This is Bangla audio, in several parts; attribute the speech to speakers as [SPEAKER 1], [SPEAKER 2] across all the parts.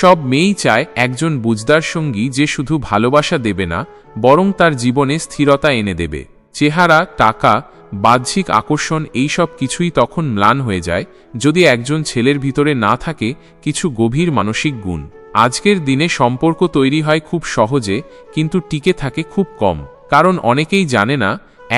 [SPEAKER 1] সব মেয়েই চায় একজন বুঝদার সঙ্গী যে শুধু ভালোবাসা দেবে না, বরং তার জীবনে স্থিরতা এনে দেবে। চেহারা, টাকা, বাহ্যিক আকর্ষণ এই সব কিছুই তখন ম্লান হয়ে যায় যদি একজন ছেলের ভিতরে না থাকে কিছু গভীর মানসিক গুণ। আজকের দিনে সম্পর্ক তৈরি হয় খুব সহজে, কিন্তু টিকে থাকে খুব কম, কারণ অনেকেই জানে না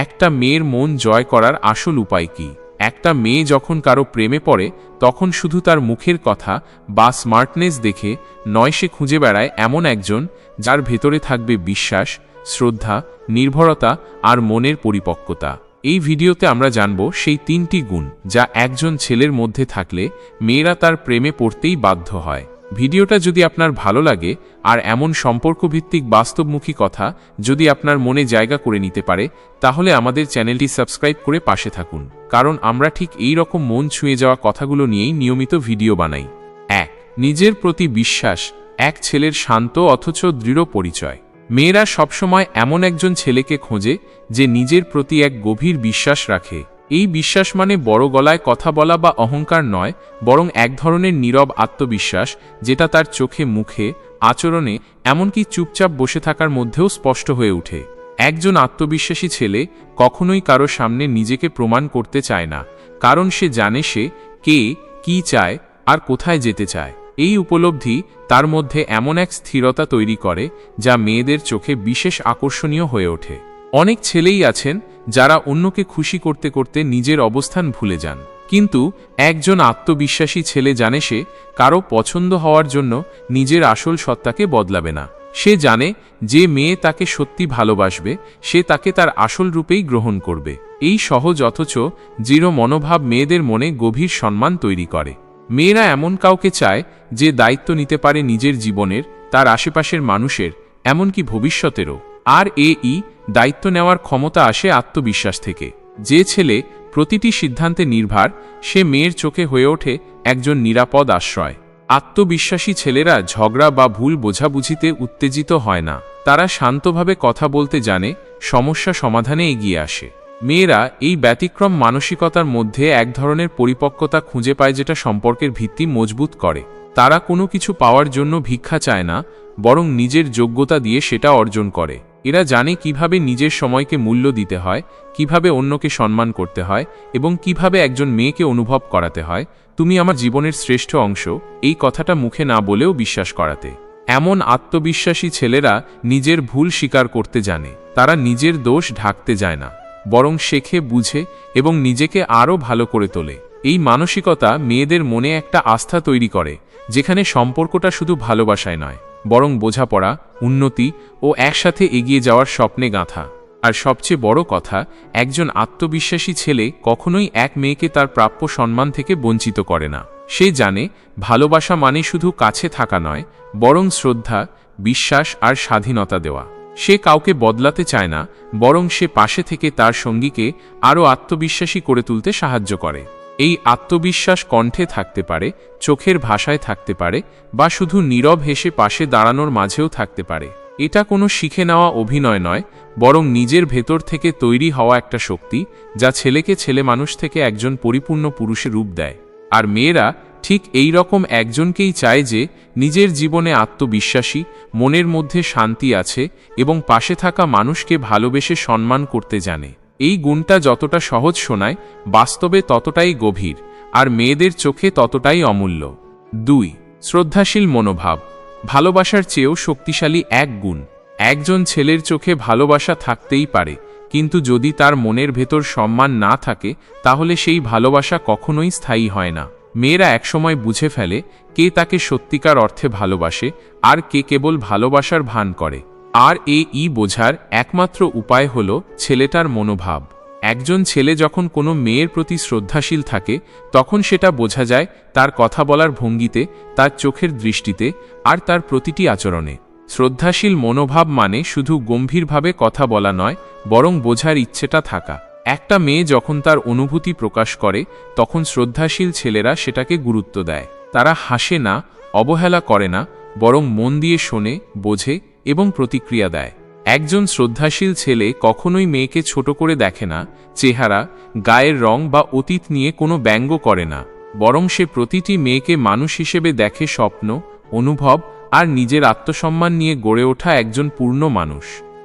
[SPEAKER 1] একটা মেয়ের মন জয় করার আসল উপায় কী। একটা মেয়ে যখন কারও প্রেমে পড়ে, তখন শুধু তার মুখের কথা বা স্মার্টনেস দেখে নয়, সে খুঁজে বেড়ায় এমন একজন যার ভেতরে থাকবে বিশ্বাস, শ্রদ্ধা, নির্ভরতা আর মনের পরিপক্কতা। এই ভিডিওতে আমরা জানব সেই তিনটি গুণ যা একজন ছেলের মধ্যে থাকলে মেয়েরা তার প্রেমে পড়তেই বাধ্য হয়। ভিডিওটা যদি আপনার ভালো লাগে, আর এমন সম্পর্কভিত্তিক বাস্তবমুখী কথা যদি আপনার মনে জায়গা করে নিতে পারে, তাহলে আমাদের চ্যানেলটি সাবস্ক্রাইব করে পাশে থাকুন। কারণ আমরা ঠিক এই রকম মন ছুঁয়ে যাওয়া কথাগুলো নিয়েই নিয়মিত ভিডিও বানাই। এক, নিজের প্রতি বিশ্বাস, এক ছেলের শান্ত অথচ দৃঢ় পরিচয়। মেয়েরা সবসময় এমন একজন ছেলেকে খোঁজে, যে নিজের প্রতি এক গভীর বিশ্বাস রাখে। এই বিশ্বাস মানে বড় গলায় কথা বলা বা অহংকার নয়, বরং এক ধরনের নীরব আত্মবিশ্বাস, যেটা তার চোখে, মুখে, আচরণে, এমনকি চুপচাপ বসে থাকার মধ্যেও স্পষ্ট হয়ে ওঠে। একজন আত্মবিশ্বাসী ছেলে কখনোই কারও সামনে নিজেকে প্রমাণ করতে চায় না, কারণ সে জানে সে কে, কি চায়, আর কোথায় যেতে চায়। এই উপলব্ধি তার মধ্যে এমন এক স্থিরতা তৈরি করে, যা মেয়েদের চোখে বিশেষ আকর্ষণীয় হয়ে ওঠে। অনেক ছেলেই আছেন যারা অন্যকে খুশি করতে করতে নিজের অবস্থান ভুলে যান। কিন্তু একজন আত্মবিশ্বাসী ছেলে জানে সে কারও পছন্দ হওয়ার জন্য নিজের আসল সত্তাকে বদলাবে না। সে জানে যে মেয়ে তাকে সত্যি ভালোবাসবে, সে তাকে তার আসল রূপেই গ্রহণ করবে। এই সহজ অথচ দৃঢ় মনোভাব মেয়েদের মনে গভীর সম্মান তৈরি করে। মেয়েরা এমন কাউকে চায় যে দায়িত্ব নিতে পারে নিজের জীবনের, তার আশেপাশের মানুষের, এমনকি ভবিষ্যতেরও। আর এ ই দায়িত্ব নেওয়ার ক্ষমতা আসে আত্মবিশ্বাস থেকে। যে ছেলে প্রতিটি সিদ্ধান্তে নির্ভার, সে মেয়ের চোখে হয়ে ওঠে একজন নিরাপদ আশ্রয়। আত্মবিশ্বাসী ছেলেরা ঝগড়া বা ভুল বোঝাবুঝিতে উত্তেজিত হয় না। তারা শান্তভাবে কথা বলতে জানে, সমস্যা সমাধানে এগিয়ে আসে। মেয়েরা এই ব্যতিক্রম মানসিকতার মধ্যে এক ধরনের পরিপক্কতা খুঁজে পায় যেটা সম্পর্কের ভিত্তি মজবুত করে। তারা কোনো কিছু পাওয়ার জন্য ভিক্ষা চায় না, বরং নিজের যোগ্যতা দিয়ে সেটা অর্জন করে। এরা জানে কীভাবে নিজের সময়কে মূল্য দিতে হয়, কীভাবে অন্যকে সম্মান করতে হয় এবং কীভাবে একজন মেয়েকে অনুভব করাতে হয়। তুমি আমার জীবনের শ্রেষ্ঠ অংশ, এই কথাটা মুখে না বলেও বিশ্বাস করাতে। এমন আত্মবিশ্বাসী ছেলেরা নিজের ভুল স্বীকার করতে জানে, তারা নিজের দোষ ঢাকতে যায় না, বরং শেখে, বুঝে এবং নিজেকে আরও ভালো করে তোলে। এই মানসিকতা মেয়েদের মনে একটা আস্থা তৈরি করে, যেখানে সম্পর্কটা শুধু ভালোবাসায় নয় বরং বোঝাপড়া, উন্নতি ও একসাথে এগিয়ে যাওয়ার স্বপ্নে গাঁথা। আর সবচেয়ে বড় কথা, একজন আত্মবিশ্বাসী ছেলে কখনোই এক মেয়েকে তার প্রাপ্য সম্মান থেকে বঞ্চিত করে না। সে জানে, ভালোবাসা মানে শুধু কাছে থাকা নয়, বরং শ্রদ্ধা, বিশ্বাস আর স্বাধীনতা দেওয়া। সে কাউকে বদলাতে চায় না, বরং সে পাশে থেকে তার সঙ্গীকে আরও আত্মবিশ্বাসী করে তুলতে সাহায্য করে। এই আত্মবিশ্বাস কণ্ঠে থাকতে পারে, চোখের ভাষায় থাকতে পারে, বা শুধু নীরব হেসে পাশে দাঁড়ানোর মাঝেও থাকতে পারে। এটা কোনো শিখে নেওয়া অভিনয় নয়, বরং নিজের ভেতর থেকে তৈরি হওয়া একটা শক্তি, যা ছেলেকে ছেলে মানুষ থেকে একজন পরিপূর্ণ পুরুষে রূপ দেয়। আর মেয়েরা ঠিক এই রকম একজনকেই চায় যে, নিজের জীবনে আত্মবিশ্বাসী, মনের মধ্যে শান্তি আছে, এবং পাশে থাকা মানুষকে ভালোবেসে সম্মান করতে জানে। এই গুণটা যতটা সহজ শোনায়, বাস্তবে ততটাই গভীর, আর মেয়েদের চোখে ততটাই অমূল্য। দুই, শ্রদ্ধাশীল মনোভাব। ভালোবাসার চেয়েও শক্তিশালী এক গুণ। একজন ছেলের চোখে ভালোবাসা থাকতেই পারে, কিন্তু যদি তার মনের ভেতর সম্মান না থাকে, তাহলে সেই ভালোবাসা কখনোই স্থায়ী হয় না। মেয়েরা একসময় বুঝে ফেলে, কে তাকে সত্যিকার অর্থে ভালোবাসে, আর কে কেবল ভালোবাসার ভান করে। আর এ ই বোঝার একমাত্র উপায় হল ছেলেটার মনোভাব। একজন ছেলে যখন কোনো মেয়ের প্রতি শ্রদ্ধাশীল থাকে, তখন সেটা বোঝা যায় তার কথা বলার ভঙ্গিতে, তার চোখের দৃষ্টিতে, আর তার প্রতিটি আচরণে। শ্রদ্ধাশীল মনোভাব মানে শুধু গম্ভীরভাবে কথা বলা নয়, বরং বোঝার ইচ্ছেটা থাকা। একটা মেয়ে যখন তার অনুভূতি প্রকাশ করে, তখন শ্রদ্ধাশীল ছেলেরা সেটাকে গুরুত্ব দেয়। তারা হাসে না, অবহেলা করে না, বরং মন দিয়ে শোনে, বোঝে এবং প্রতিক্রিয়া দেয়। একজন শ্রদ্ধাশীল ছেলে কখনোই মেয়েকে ছোট করে দেখে না, চেহারা, গায়ের রং বা অতীত নিয়ে কোনো ব্যঙ্গ করে না। বরং সে প্রতিটি মেয়েকে মানুষ হিসেবে দেখে স্বপ্ন, অনুভব আর নিজের আত্মসম্মান নিয়ে গড়ে ওঠা একজন পূর্ণ মানুষ।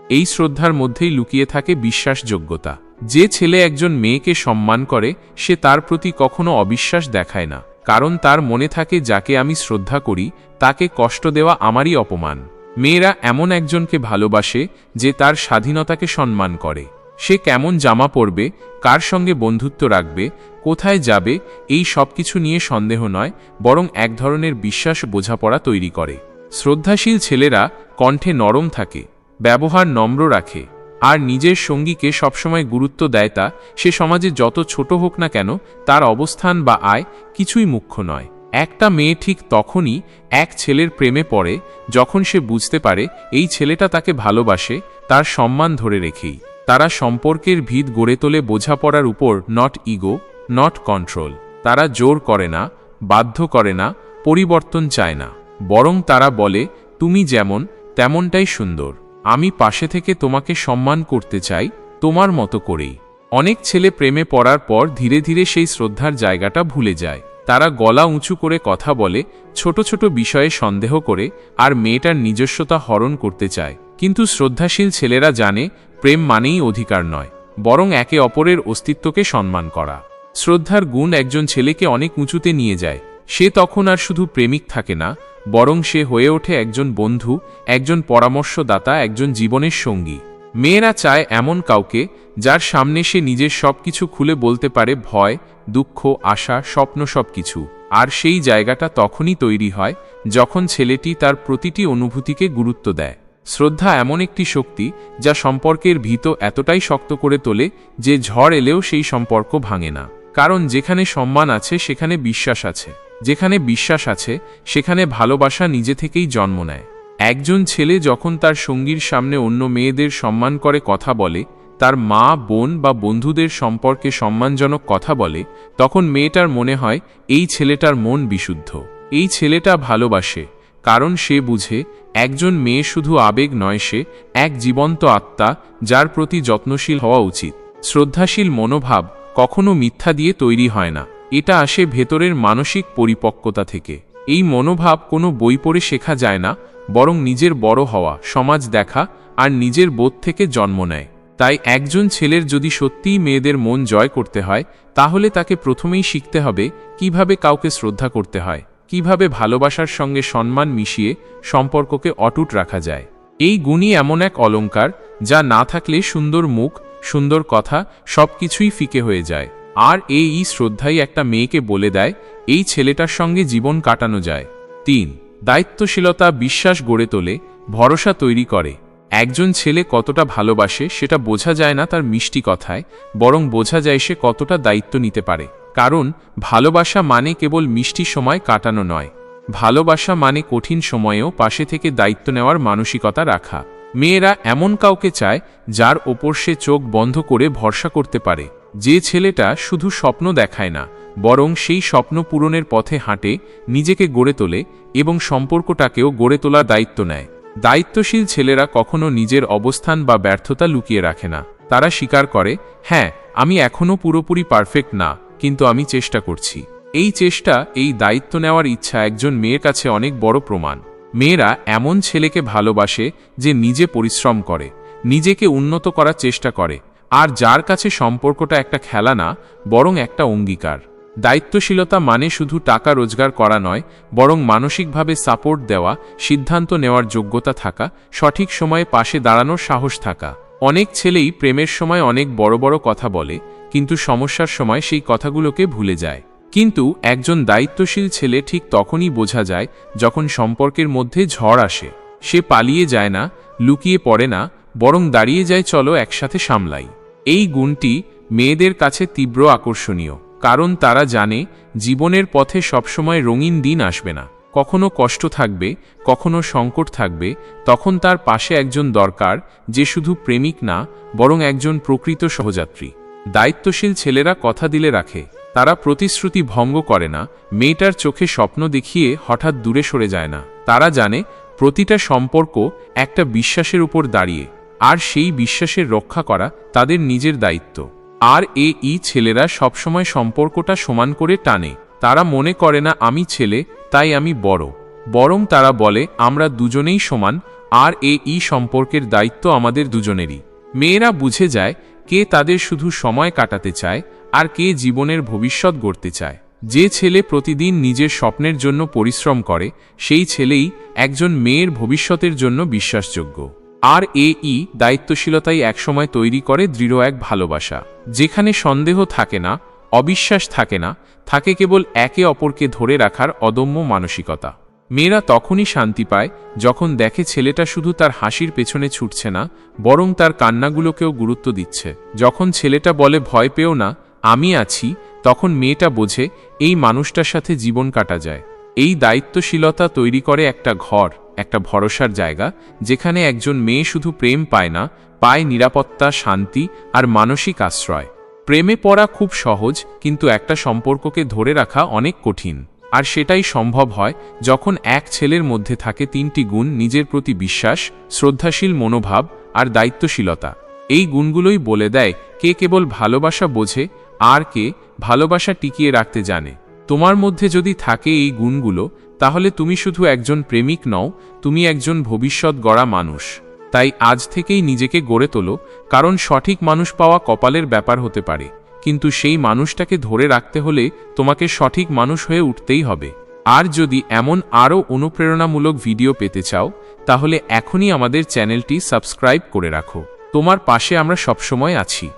[SPEAKER 1] এই শ্রদ্ধার মধ্যেই লুকিয়ে থাকে বিশ্বাসযোগ্যতা। যে ছেলে একজন মেয়েকে সম্মান করে, সে তার প্রতি কখনো অবিশ্বাস দেখায় না। কারণ তার মনে থাকে, যাকে আমি শ্রদ্ধা করি, তাকে কষ্ট দেওয়া আমারই অপমান। মেয়েরা এমন একজনকে ভালোবাসে যে তার স্বাধীনতাকে সম্মান করে। সে কেমন জামা পরবে, কার সঙ্গে বন্ধুত্ব রাখবে, কোথায় যাবে, এই সব কিছু নিয়ে সন্দেহ নয়, বরং এক ধরনের বিশ্বাস বোঝাপড়া তৈরি করে। শ্রদ্ধাশীল ছেলেরা কণ্ঠে নরম থাকে, ব্যবহার নম্র রাখে, আর নিজের সঙ্গীকে সবসময় গুরুত্ব দেয় তা সে সমাজে যত ছোট হোক না কেন, তার অবস্থান বা আয় কিছুই মুখ্য নয়। একটা মেয়ে ঠিক তখনই এক ছেলের প্রেমে পড়ে, যখন সে বুঝতে পারে এই ছেলেটা তাকে ভালোবাসে, তার সম্মান ধরে রেখেই। তারা সম্পর্কের ভিত গড়ে তোলে বোঝাপড়ার উপর নট ইগো নট কন্ট্রোল তারা জোর করে না, বাধ্য করে না, পরিবর্তন চায় না। বরং তারা বলে, তুমি যেমন, তেমনটাই সুন্দর। আমি পাশে থেকে তোমাকে সম্মান করতে চাই, তোমার মতো করেই। অনেক ছেলে প্রেমে পড়ার পর ধীরে ধীরে সেই শ্রদ্ধার জায়গাটা ভুলে যায়। তারা গলা উঁচু করে কথা বলে, ছোট ছোট বিষয়ে সন্দেহ করে, আর মেয়েটার নিজস্বতা হরণ করতে চায়। কিন্তু শ্রদ্ধাশীল ছেলেরা জানে, প্রেম মানেই অধিকার নয়, বরং একে অপরের অস্তিত্বকে সম্মান করা। শ্রদ্ধার গুণ একজন ছেলেকে অনেক উঁচুতে নিয়ে যায়। সে তখন আর শুধু প্রেমিক থাকে না, বরং সে হয়ে ওঠে একজন বন্ধু, একজন পরামর্শদাতা, একজন জীবনের সঙ্গী। মেয়েরা চায় এমন কাউকে যার সামনে সে নিজের সব কিছু খুলে বলতে পারে ভয়, দুঃখ, আশা, স্বপ্ন সব কিছু আর সেই জায়গাটা তখনই তৈরি হয় যখন ছেলেটি তার প্রতিটি অনুভূতিকে গুরুত্ব দেয়। শ্রদ্ধা এমন একটি শক্তি যা সম্পর্কের ভিত এতটাই শক্ত করে তোলে যে ঝড় এলেও সেই সম্পর্ক ভাঙে না। কারণ যেখানে সম্মান আছে, সেখানে বিশ্বাস আছে। যেখানে বিশ্বাস আছে, সেখানে ভালোবাসা নিজে থেকেই জন্ম নেয়। একজন ছেলে যখন তার সঙ্গীর সামনে অন্য মেয়েদের সম্মান করে কথা বলে, তার মা, বোন বা বন্ধুদের সম্পর্কে সম্মানজনক কথা বলে, তখন মেয়েটার মনে হয়, এই ছেলেটার মন বিশুদ্ধ। এই ছেলেটা ভালোবাসে, কারণ সে বুঝে, একজন মেয়ে শুধু আবেগ নয় সে, এক জীবন্ত আত্মা, যার প্রতি যত্নশীল হওয়া উচিত। শ্রদ্ধাশীল মনোভাব কখনো মিথ্যা দিয়ে তৈরি হয় না। এটা আসে ভেতরের মানসিক পরিপক্কতা থেকে। এই মনোভাব কোনো বই পড়ে শেখা যায় না বরং নিজের বড় হওয়া, সমাজ দেখা আর নিজের বোধ থেকে জন্ম নেয়। তাই একজন ছেলের যদি সত্যিই মেয়েদের মন জয় করতে হয়, তাহলে তাকে প্রথমেই শিখতে হবে কীভাবে কাউকে শ্রদ্ধা করতে হয়, কীভাবে ভালোবাসার সঙ্গে সম্মান মিশিয়ে সম্পর্ককে অটুট রাখা যায়। এই গুণই এমন এক অলঙ্কার যা না থাকলে সুন্দর মুখ, সুন্দর কথা সব কিছুই ফিকে হয়ে যায়। আর এই শ্রদ্ধাই একটা মেয়েকে বলে দেয়, এই ছেলেটার সঙ্গে জীবন কাটানো যায়। তিন দায়িত্বশীলতা বিশ্বাস গড়ে তোলে, ভরসা তৈরি করে। একজন ছেলে কতটা ভালোবাসে সেটা বোঝা যায় না তার মিষ্টি কথায়, বরং বোঝা যায় সে কতটা দায়িত্ব নিতে পারে। কারণ, ভালোবাসা মানে কেবল মিষ্টি সময় কাটানো নয়। ভালোবাসা মানে কঠিন সময়েও পাশে থেকে দায়িত্ব নেওয়ার মানসিকতা রাখা। মেয়েরা এমন কাউকে চায়, যার ওপর সে চোখ বন্ধ করে ভরসা করতে পারে। যে ছেলেটা শুধু স্বপ্ন দেখায় না বরং সেই স্বপ্ন পূরণের পথে হাঁটে, নিজেকে গড়ে তোলে এবং সম্পর্কটাকেও গড়ে তোলার দায়িত্ব নেয়। দায়িত্বশীল ছেলেরা কখনো নিজের অবস্থান বা ব্যর্থতা লুকিয়ে রাখে না। তারা স্বীকার করে হ্যাঁ আমি এখনও পুরোপুরি পারফেক্ট না, কিন্তু আমি চেষ্টা করছি। এই চেষ্টা, এই দায়িত্ব নেওয়ার ইচ্ছা একজন মেয়ের কাছে অনেক বড় প্রমাণ। মেয়েরা এমন ছেলেকে ভালোবাসে যে নিজে পরিশ্রম করে, নিজেকে উন্নত করার চেষ্টা করে, আর যার কাছে সম্পর্কটা একটা খেলা না বরং একটা অঙ্গীকার। দায়িত্বশীলতা মানে শুধু টাকা রোজগার করা নয়, বরং মানসিকভাবে সাপোর্ট দেওয়া, সিদ্ধান্ত নেওয়ার যোগ্যতা থাকা, সঠিক সময়ে পাশে দাঁড়ানোর সাহস থাকা। অনেক ছেলেই প্রেমের সময় অনেক বড় বড় কথা বলে, কিন্তু সমস্যার সময় সেই কথাগুলোকে ভুলে যায়। কিন্তু একজন দায়িত্বশীল ছেলে ঠিক তখনই বোঝা যায়, যখন সম্পর্কের মধ্যে ঝড় আসে। সে পালিয়ে যায় না, লুকিয়ে পড়ে না, বরং দাঁড়িয়ে যায়, চলো একসাথে সামলাই। এই গুণটি মেয়েদের কাছে তীব্র আকর্ষণীয়। কারণ তারা জানে, জীবনের পথে সবসময় রঙিন দিন আসবে না। কখনো কষ্ট থাকবে, কখনো সংকট থাকবে, তখন তার পাশে একজন দরকার, যে শুধু প্রেমিক না, বরং একজন প্রকৃত সহযাত্রী। দায়িত্বশীল ছেলেরা কথা দিলে রাখে, তারা প্রতিশ্রুতি ভঙ্গ করে না, মেয়েটার চোখে স্বপ্ন দেখিয়ে হঠাৎ দূরে সরে যায় না। তারা জানে, প্রতিটা সম্পর্ক একটা বিশ্বাসের উপর দাঁড়িয়ে, আর সেই বিশ্বাসের রক্ষা করা তাদের নিজের দায়িত্ব। আর এ ই ছেলেরা সবসময় সম্পর্কটা সমান করে টানে। তারা মনে করে না, আমি ছেলে, তাই আমি বড়। বরং তারা বলে, আমরা দুজনেই সমান, আর এ ই সম্পর্কের দায়িত্ব আমাদের দুজনেরই। মেয়েরা বুঝে যায়, কে তাদের শুধু সময় কাটাতে চায়, আর কে জীবনের ভবিষ্যৎ গড়তে চায়। যে ছেলে প্রতিদিন নিজের স্বপ্নের জন্য পরিশ্রম করে, সেই ছেলেই একজন মেয়ের ভবিষ্যতের জন্য বিশ্বাসযোগ্য। আর এ ই দায়িত্বশীলতাই একসময় তৈরি করে দৃঢ় এক ভালোবাসা। যেখানে সন্দেহ থাকে না, অবিশ্বাস থাকে না, থাকে কেবল একে অপরকে ধরে রাখার অদম্য মানসিকতা। মেয়েরা তখনই শান্তি পায় যখন দেখে ছেলেটা শুধু তার হাসির পেছনে ছুটছে না, বরং তার কান্নাগুলোকেও গুরুত্ব দিচ্ছে। যখন ছেলেটা বলে, ভয় পেও না, আমি আছি, তখন মেয়েটা বোঝে, এই মানুষটার সাথে জীবন কাটা যায়। এই দায়িত্বশীলতা তৈরি করে একটা ঘর একটা ভরসার জায়গা, যেখানে একজন মেয়ে শুধু প্রেম পায় না, পায় নিরাপত্তা, শান্তি আর মানসিক আশ্রয়। প্রেমে পড়া খুব সহজ, কিন্তু একটা সম্পর্ককে ধরে রাখা অনেক কঠিন। আর সেটাই সম্ভব হয় যখন এক ছেলের মধ্যে থাকে তিনটি গুণ নিজের প্রতি বিশ্বাস, শ্রদ্ধাশীল মনোভাব আর দায়িত্বশীলতা। এই গুণগুলোই বলে দেয়, কে কেবল ভালোবাসা বোঝে, আর কে ভালোবাসা টিকিয়ে রাখতে জানে। তোমার মধ্যে যদি থাকে এই গুণগুলো তাহলে তুমি শুধু একজন প্রেমিক নও, তুমি একজন ভবিষ্যৎ গড়া মানুষ। তাই আজ থেকেই নিজেকে গড়ে তোলো, কারণ সঠিক মানুষ পাওয়া কপালের ব্যাপার হতে পারে। কিন্তু সেই মানুষটাকে ধরে রাখতে হলে তোমাকে সঠিক মানুষ হয়ে উঠতেই হবে। আর যদি এমন আরও অনুপ্রেরণামূলক ভিডিও পেতে চাও, তাহলে এখনই আমাদের চ্যানেলটি সাবস্ক্রাইব করে রাখো। তোমার পাশে আমরা সবসময় আছি।